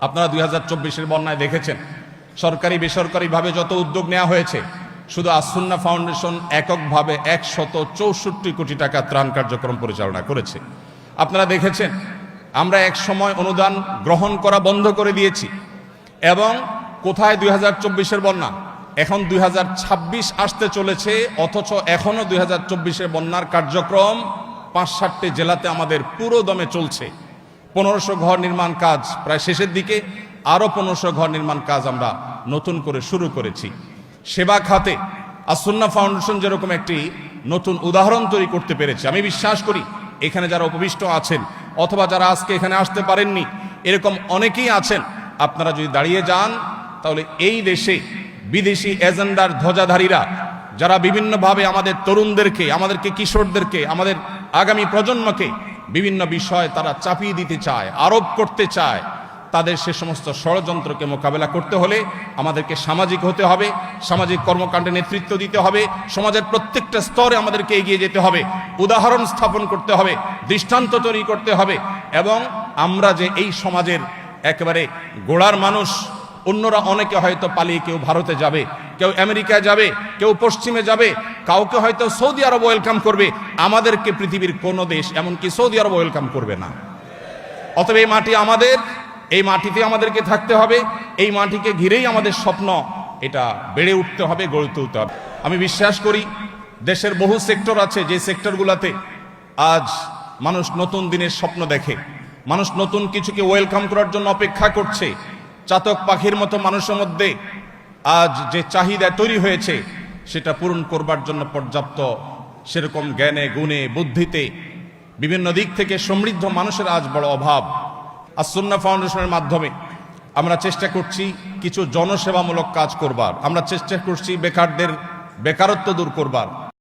আপনারা দুই হাজার চব্বিশের বন্যায় দেখেছেন। সরকারি, বেসরকারিভাবে যত উদ্যোগ নেওয়া হয়েছে, শুধু আসুন্না ফাউন্ডেশন এককভাবে একশত চৌষট্টি কোটি টাকা ত্রাণ কার্যক্রম পরিচালনা করেছে। আপনারা দেখেছেন, আমরা এক সময় অনুদান গ্রহণ করা বন্ধ করে দিয়েছি এবং কোথায় দুই হাজার চব্বিশের বন্যা? এখন দুই হাজার ছাব্বিশ আসতে চলেছে, অথচ এখনও দুই হাজার চব্বিশের বন্যার কার্যক্রম পাঁচ সাতটি জেলাতে আমাদের পুরো দমে চলছে। পনেরোশো ঘর নির্মাণ কাজ প্রায় শেষের দিকে আরও পনেরোশো ঘর নির্মাণ কাজ আমরা নতুন করে শুরু করেছি। সেবা খাতে আসন্না ফাউন্ডেশন যেরকম একটি নতুন উদাহরণ তৈরি করতে পেরেছে, আমি বিশ্বাস করি এখানে যারা উপবিষ্ট আছেন অথবা যারা আজকে এখানে আসতে পারেননি, এরকম অনেকেই আছেন, আপনারা যদি দাঁড়িয়ে যান, তাহলে এই দেশে বিদেশি এজেন্ডার ধ্বজাধারীরা, যারা বিভিন্নভাবে আমাদের তরুণদেরকে, আমাদেরকে কিশোরদেরকে, আমাদের আগামী প্রজন্মকে বিভিন্ন বিষয় তারা চাপিয়ে দিতে চায়, আরোপ করতে চায়। তাদের সে সমস্ত ষড়যন্ত্রকে মোকাবেলা করতে হলে আমাদেরকে সামাজিক হতে হবে, সামাজিক কর্মকাণ্ডে নেতৃত্ব দিতে হবে, সমাজের প্রত্যেকটা স্তরে আমাদেরকে এগিয়ে যেতে হবে, উদাহরণ স্থাপন করতে হবে, দৃষ্টান্ত তৈরি করতে হবে এবং আমরা যে এই সমাজের একেবারে গোড়ার মানুষ, অন্যরা অনেকে হয়তো পালিয়ে কেউ ভারতে যাবে, কেউ আমেরিকায় যাবে, কেউ পশ্চিমে যাবে কাউকে হয়তো সৌদি আরব ওয়েলকাম করবে। আমাদেরকে পৃথিবীর কোনো দেশ এমনকি সৌদি আরব ওয়েলকাম করবে না। অতএব এই মাটি আমাদের, এই মাটিতে আমাদেরকে থাকতে হবে, এই মাটিকে ঘিরেই আমাদের স্বপ্ন, এটা বেড়ে উঠতে হবে, গড়ে তুলতে হবে। আমি বিশ্বাস করি, দেশের বহু সেক্টর আছে, যে সেক্টরগুলোতে আজ মানুষ নতুন দিনের স্বপ্ন দেখে। মানুষ নতুন কিছুকে ওয়েলকাম করার জন্য অপেক্ষা করছে। চাতক পাখির মতো মানুষের মধ্যে আজ যে চাহিদা তৈরি হয়েছে সেটা পূরণ করবার জন্য পর্যাপ্ত সেরকম জ্ঞানে, গুণে, বুদ্ধিতে। বিভিন্ন দিক থেকে সমৃদ্ধ মানুষের আজ বড় অভাব। আসন্না ফাউন্ডেশনের মাধ্যমে আমরা চেষ্টা করছি কিছু জনসেবামূলক কাজ করবার। আমরা চেষ্টা করছি বেকারদের বেকারত্ব দূর করবার।